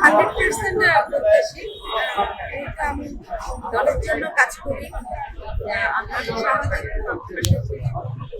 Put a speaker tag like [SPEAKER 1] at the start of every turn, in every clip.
[SPEAKER 1] Hundred percent প্রত্যাশী আমি দলের জন্য কাজ করি। আহ, আপনার সামাজিক প্রত্যাশী করি। আহ, সেটা আমি আহ, অসহায় নারী এবং আহ, শিশুদেরকে নিয়ে আমি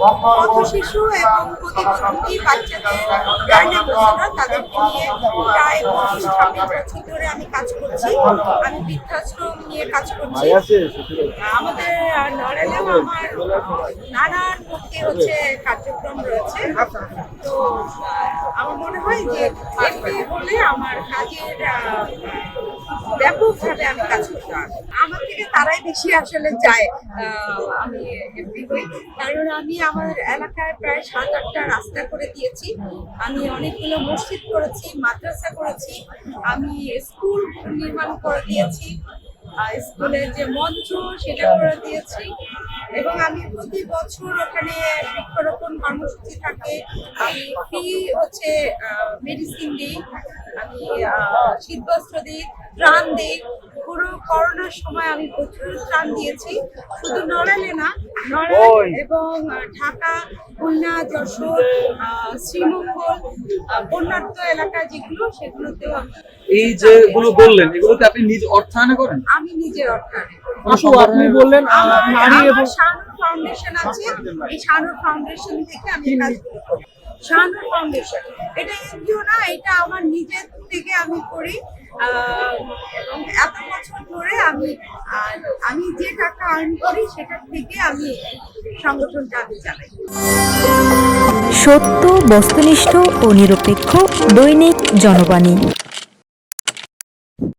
[SPEAKER 1] পথ শিশু এবং প্রতিবন্ধী বাচ্চাদের তাদেরকে নিয়ে প্রায় পঁচিশ ছাব্বিশ বছর ধরে আমি কাজ করছি। আমি বৃদ্ধাশ্রম নিয়ে কাজ করছি। আমাদের আহ, আমার নানান পক্ষে হচ্ছে কার্যক্রম রয়েছে। তো আমার মনে হয় যে হলে আমার কাজের ব্যাপকভাবে আমি কাজ করতে পারব। আমার থেকে তারাই বেশি আসলে আহ, আমি কারণ আমি আমার এলাকায় প্রায় সাত আটটা রাস্তা করে দিয়েছি। আমি অনেকগুলো মসজিদ করেছি মাদ্রাসা করেছি আমি স্কুল নির্মাণ করে দিয়েছি স্কুলের যে মঞ্চ সেটা করে দিয়েছি। এবং আমি প্রতি বছর ওখানে বৃক্ষরোপণ কর্মসূচি থাকে। আমি ফ্রি হচ্ছে মেডিসিন দিই, আমি শীতবস্ত্র দিই প্রাণ দিই। করোনার সময় আমি প্রচুর ত্রাণ দিয়েছি। শুধু নড়াইলে না নড়াইল এবং ঢাকা খুলনা যশোর আহ, শ্রীমঙ্গল আহ, বন্যার্ত এলাকা যেগুলো সেগুলোতেও আমি
[SPEAKER 2] এই যেগুলো বললেন এগুলোকে আপনি নিজ অর্থায়নে করেন?
[SPEAKER 1] আমি নিজের অর্থায়নে করি।
[SPEAKER 3] আপনি বললেন
[SPEAKER 1] আমার
[SPEAKER 3] নারী এবং
[SPEAKER 1] শাহানুর ফাউন্ডেশন আছে। এই শাহানুর ফাউন্ডেশন থেকে আমি কাজগুলো শাহানুর ফাউন্ডেশন। এটা এনজিও না এটা আমার নিজের থেকে আমি করি। এবং এত বছর ধরে আমি আমি যে টাকা আর্ন করি সেটার থেকে আমি সংগঠনটা আমি চালাই।
[SPEAKER 4] সত্য, বস্তুনিষ্ঠ ও নিরপেক্ষ দৈনিক জনবাণী।